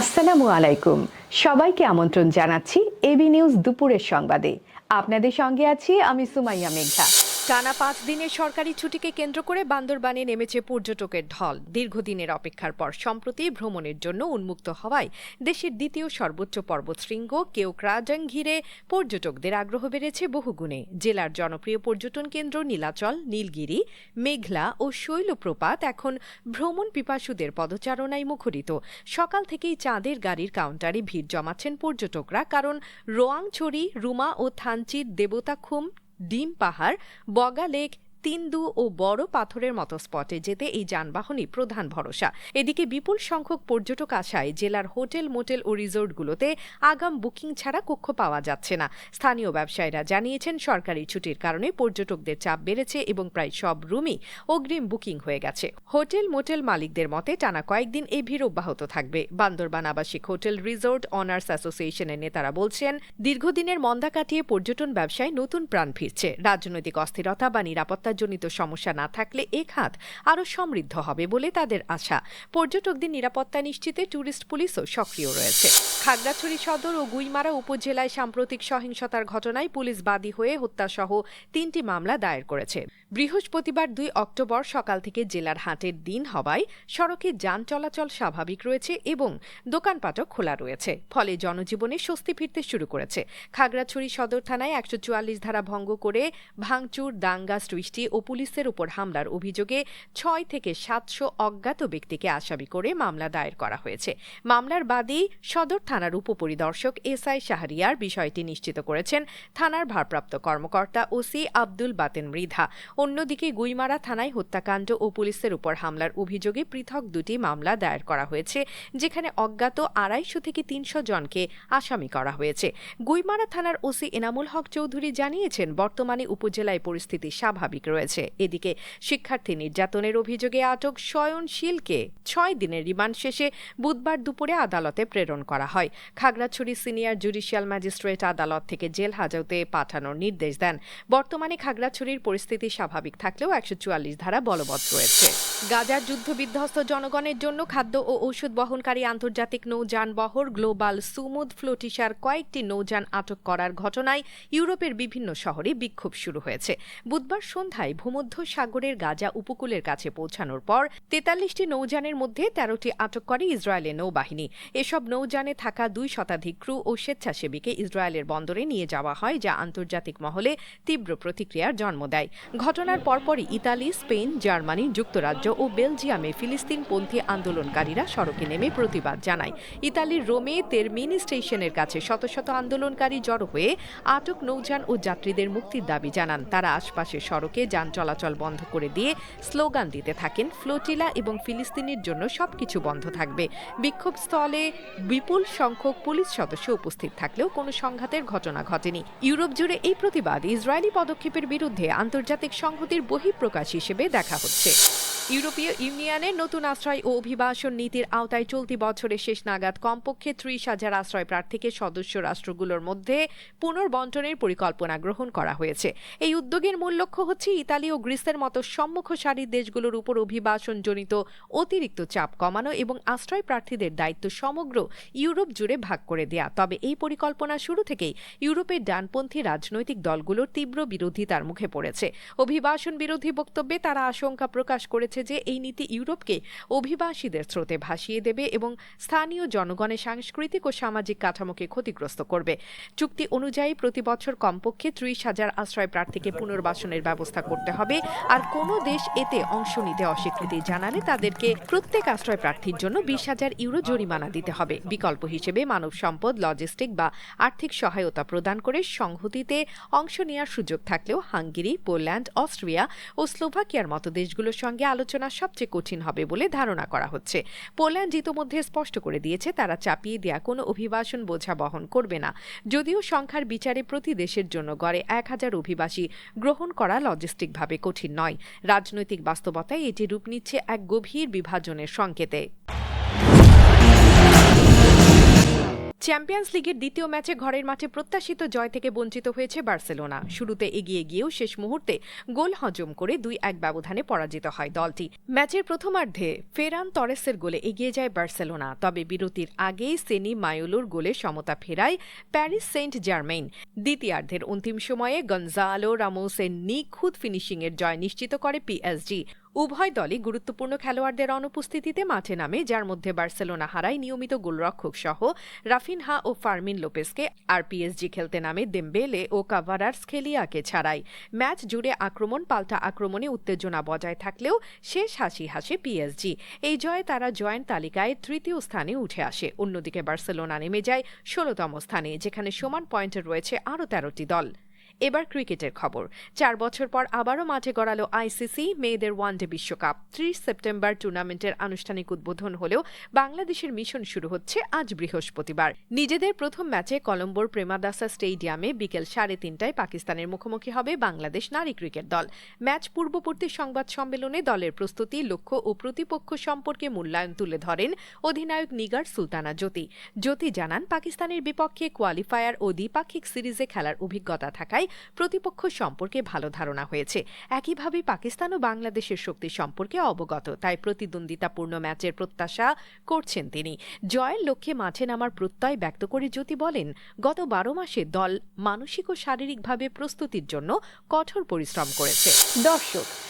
আসসালামু আলাইকুম। সবাইকে আমন্ত্রণ জানাচ্ছি এবি নিউজ দুপুরের সংবাদে। আপনাদের সঙ্গে আছি আমি সুমাইয়া মেঘা টানা পাঁচ দিনের সরকারি ছুটিকে কেন্দ্র করে বান্দরবানে নেমেছে পর্যটকের ঢল। দীর্ঘদিনের অপেক্ষার পর সম্প্রতি ভ্রমণের জন্য উন্মুক্ত হওয়ায় দেশের দ্বিতীয় সর্বোচ্চ পর্বতশৃঙ্গ কেওক্রাজাং ঘিরে পর্যটকদের আগ্রহ বেড়েছে বহুগুণে। জেলার জনপ্রিয় পর্যটন কেন্দ্র নীলাচল, নীলগিরি, মেঘলা ও শৈলপ্রপাত এখন ভ্রমণ পিপাসুদের পদচারণায় মুখরিত। সকাল থেকেই চাঁদের গাড়ির কাউন্টারে ভিড় জমাচ্ছেন পর্যটকরা, কারণ রোয়াংছড়ি, রুমা ও থানচির, দেবতাখুম ডিম পাহাড় বগা লেক তিন্দু ও বড় পাথরের মতো স্পটে যেতে এই যানবাহনই প্রধান ভরসা। এদিকে বিপুল সংখ্যক পর্যটক আসায় জেলার হোটেল, মোটেল ও রিসোর্টগুলোতে আগাম বুকিং ছাড়া কক্ষ পাওয়া যাচ্ছে না। স্থানীয় ব্যবসায়ীরা জানিয়েছেন, সরকারি ছুটির কারণে পর্যটকদের চাপ বেড়েছে এবং প্রায় সব রুমই অগ্রিম বুকিং হয়ে গেছে। হোটেল, মোটেল মালিকদের মতে, টানা কয়েকদিন এই ভিড় অব্যাহত থাকবে। বান্দরবান আবাসিক হোটেল, রিসোর্ট, অনার্স অ্যাসোসিয়েশনের নেতারা বলছেন, দীর্ঘদিনের মন্দা কাটিয়ে পর্যটন ব্যবসায় নতুন প্রাণ ফিরছে। রাজনৈতিক অস্থিরতা বা নিরাপত্তাজনিত সমস্যা না থাকলে এ খাত আরও সমৃদ্ধ হবে বলে তাদের আশা। পর্যটকদের নিরাপত্তা নিশ্চিতে ট্যুরিস্ট পুলিশও সক্রিয় রয়েছে। খাগড়াছড়ি সদর ও গুইমারা উপজেলায় সাম্প্রতিক সহিংসতার ঘটনায় পুলিশ বাদী হয়ে হত্যাসহ তিনটি মামলা দায়ের করেছে। বৃহস্পতিবার দুই অক্টোবর সকাল থেকে জেলার হাটের দিন হওয়ায় সড়কে যান চলাচল স্বাভাবিক রয়েছে এবং দোকানপাটও খোলা রয়েছে। ফলে জনজীবনে স্বস্তি ফিরতে শুরু করেছে। খাগড়াছড়ি সদর থানায় একশো চুয়াল্লিশ ধারা ভঙ্গ করে ভাঙচুর, দাঙ্গা সৃষ্টি ও পুলিশের উপর হামলার অভিযোগে ছয় থেকে সাতশো অজ্ঞাত ব্যক্তিকে আসামি করে মামলা দায়ের করা হয়েছে। মামলার বাদী সদর থানার উপপরিদর্শক এস আই শাহরিয়ার বিষয়টি নিশ্চিত করেছেন। থানার ভারপ্রাপ্ত কর্মকর্তা ওসি আব্দুল বাতেন মৃধা। অন্যদিকে গুইমারা থানায় হত্যাকাণ্ড ও পুলিশের উপর হামলার অভিযোগে পৃথক দুটি মামলা দায়ের করা হয়েছে, যেখানে অজ্ঞাত আড়াইশো থেকে তিনশো জনকে আসামি করা হয়েছে। গুইমারা থানার ওসি এনামুল হক চৌধুরী জানিয়েছেন, বর্তমানে উপজেলায় পরিস্থিতি স্বাভাবিক রয়েছে। এদিকে শিক্ষার্থী নির্যাতনের অভিযোগে আটক শয়নশীলকে ছয় দিনের রিমান্ড শেষে বুধবার দুপুরে আদালতে প্রেরণ করা হয়। খাগড়াছড়ি সিনিয়র জুডিশিয়াল ম্যাজিস্ট্রেট আদালত থেকে জেল হাজতে পাঠানোর নির্দেশ দেন। বর্তমানে খাগড়াছড়ির পরিস্থিতি স্বাভাবিক থাকলেও একশো চুয়াল্লিশ ধারা বলবৎ রয়েছে। গাজার যুদ্ধবিধ্বস্ত জনগণের জন্য খাদ্য ও ঔষধ বহনকারী আন্তর্জাতিক নৌযান বহর গ্লোবাল সুমুদ ফ্লোটিসার কয়েকটি নৌযান আটক করার ঘটনায় ইউরোপের বিভিন্ন শহরে বিক্ষোভ শুরু হয়েছে। বুধবার সন্ধ্যায় ভূমধ্য সাগরের গাজা উপকূলের কাছে পৌঁছানোর পর তেতাল্লিশটি নৌযানের মধ্যে তেরোটি আটক করে ইসরায়েলের নৌবাহিনী। এসব নৌযানে থাকা দুই শতাধিক ক্রু ও স্বেচ্ছাসেবীকে ইসরায়েলের বন্দরে নিয়ে যাওয়া হয়, যা আন্তর্জাতিক মহলে তীব্র প্রতিক্রিয়ার জন্ম দেয়। ঘটনার পরপরই ইতালি, স্পেন, জার্মানি, যুক্তরাজ্য ও বেলজিয়ামে ফিলিস্তিনপন্থী আন্দোলনকারীরা সড়কে নেমে প্রতিবাদ জানায়। ইতালির রোমে তেরমিনি স্টেশনের কাছে শত শত আন্দোলনকারী জড়ো হয়ে আটক নৌযান ও যাত্রীদের মুক্তির দাবি জানান। তারা আশপাশের সড়কে যান চলাচল বন্ধ করে দিয়ে স্লোগান দিতে থাকেন ফ্লোটিলা এবং ফিলিস্তিনের জন্য সবকিছু বন্ধ থাকবে। বিক্ষোভস্থলে বিপুল সংখ্যক পুলিশ সদস্য উপস্থিত থাকলেও কোনো সংঘাতের ঘটনা ঘটেনি। ইউরোপ জুড়ে এই প্রতিবাদ ইসরায়েলি পদক্ষেপের বিরুদ্ধে আন্তর্জাতিক সংহতির বহিঃপ্রকাশ হিসেবে দেখা হচ্ছে। ইউরোপীয় ইউনিয়নের নতুন আশ্রয় ও অভিবাসন নীতির আওতায় চলতি বছরের শেষ নাগাদ কমপক্ষে ত্রিশ হাজার আশ্রয় প্রার্থীকে সদস্য রাষ্ট্রগুলোর মধ্যে পুনর্বন্টনের পরিকল্পনা গ্রহণ করা হয়েছে। এই উদ্যোগের মূল লক্ষ্য হচ্ছে ইতালি ও গ্রিসের মতো সম্মুখ সারির দেশগুলোর উপর অভিবাসনজনিত অতিরিক্ত চাপ কমানো এবং আশ্রয় প্রার্থীদের দায়িত্ব সমগ্র ইউরোপ জুড়ে ভাগ করে দেয়া। তবে এই পরিকল্পনা শুরু থেকেই ইউরোপের ডানপন্থী রাজনৈতিক দলগুলোর তীব্র বিরোধিতার মুখে পড়েছে। অভিবাসন বিরোধী বক্তব্যে তারা আশঙ্কা প্রকাশ করেছে যে এই নীতি ইউরোপকে অভিবাসীদের স্রোতে ভাসিয়ে দেবে এবং স্থানীয় জনগণের সাংস্কৃতিক ও সামাজিক কাঠামোকে ক্ষতিগ্রস্ত করবে। চুক্তি অনুযায়ী প্রতি বছর কমপক্ষে ত্রিশ হাজার আশ্রয় প্রার্থীকে পুনর্বাসনের ব্যবস্থা করতে হবে। আর কোনো দেশ এতে অংশ নিতে অস্বীকৃতি জানালে তাদেরকে প্রত্যেক আশ্রয় প্রার্থীর জন্য বিশ হাজার ইউরো জরিমানা দিতে হবে। বিকল্প হিসেবে মানব সম্পদ, লজিস্টিক বা আর্থিক সহায়তা প্রদান করে সংহতিতে অংশ নেওয়ার সুযোগ থাকলেও হাঙ্গেরি, পোল্যান্ড, অস্ট্রিয়া ও স্লোভাকিয়ার মতো দেশগুলোর সঙ্গে আলোচনা সবচেয়ে কঠিন হবে বলে ধারণা করা হচ্ছে। পোল্যান্ড ইতোমধ্যে স্পষ্ট করে দিয়েছে, তারা চাপিয়ে দেওয়া কোনো অভিবাসন বোঝা বহন করবে না। যদিও সংখ্যার বিচারে প্রতি দেশের জন্য গড়ে এক হাজার অভিবাসী গ্রহণ করা লজিস্টিকভাবে কঠিন নয়। রাজনৈতিক বাস্তবতায় এটি রূপ নিচ্ছে এক গভীর বিভাজনের সংকেতে। চ্যাম্পিয়ন্স লিগের দ্বিতীয় ম্যাচে ঘরের মাঠে প্রত্যাশিত জয় থেকে বঞ্চিত হয়েছে বার্সেলোনা। শুরুতে এগিয়ে গিয়েও শেষ মুহূর্তে গোল হজম করে দুই এক ব্যবধানে পরাজিত হয় দলটি। ম্যাচের প্রথমার্ধে ফেরান তরেসের গোলে এগিয়ে যায় বার্সেলোনা, তবে বিরতির আগেই সেনি মায়োলোর গোলে সমতা ফেরায় প্যারিস সেন্ট জার্মেইন দ্বিতীয়ার্ধের অন্তিম সময়ে গঞ্জালো রামোসের নিখুঁত ফিনিশিংয়ের জয় নিশ্চিত করে পিএসজি। উভয় দলই গুরুত্বপূর্ণ খেলোয়াড়দের অনুপস্থিতিতে মাঠে নামে, যার মধ্যে বার্সেলোনা হারায় নিয়মিত গোলরক্ষক সহ রাফিনহা ও ফার্মিন লোপেসকে আর পিএসজি খেলতে নামে দেমবেলে ও কাভারার্স খেলিয়াকে ছাড়াই। ম্যাচ জুড়ে আক্রমণ, পাল্টা আক্রমণে উত্তেজনা বজায় থাকলেও শেষ হাসি হাসে পিএসজি। এই জয়ে তারা জয়েন্ট তালিকায় তৃতীয় স্থানে উঠে আসে। অন্যদিকে বার্সেলোনা নেমে যায় ষোলতম স্থানে, যেখানে সমান পয়েন্টে রয়েছে আরও তেরোটি দল। এবার ক্রিকেটের খবর। চার বছর পর আবারও মাঠে গড়ালো আইসিসি মেয়েদের ওয়ানডে বিশ্বকাপ। ত্রিশ সেপ্টেম্বর টুর্নামেন্টের আনুষ্ঠানিক উদ্বোধন হলেও বাংলাদেশের মিশন শুরু হচ্ছে আজ বৃহস্পতিবার। নিজেদের প্রথম ম্যাচে কলম্বোর প্রেমাদাসা স্টেডিয়ামে বিকেল সাড়ে তিনটায় পাকিস্তানের মুখোমুখি হবে বাংলাদেশ নারী ক্রিকেট দল। ম্যাচ পূর্ববর্তী সংবাদ সম্মেলনে দলের প্রস্তুতি, লক্ষ্য ও প্রতিপক্ষ সম্পর্কে মূল্যায়ন তুলে ধরেন অধিনায়ক নিগার সুলতানা জ্যোতি। জ্যোতি জানান, পাকিস্তানের বিপক্ষে কোয়ালিফায়ার ও দ্বিপাক্ষিক সিরিজে খেলার অভিজ্ঞতা থাকায় প্রতিপক্ষ সম্পর্কে ভালো ধারণা হয়েছে। একইভাবে পাকিস্তান ও বাংলাদেশের শক্তি সম্পর্কে অবগত, তাই প্রতিদ্বন্দ্বিতাপূর্ণ ম্যাচের প্রত্যাশা করছেন তিনি। জয়ের লক্ষ্যে মাঠে নামার প্রত্যয় ব্যক্ত করে জ্যোতি বলেন, গত বারো মাসে দল মানসিক ও শারীরিকভাবে প্রস্তুতির জন্য কঠোর পরিশ্রম করেছে। দর্শক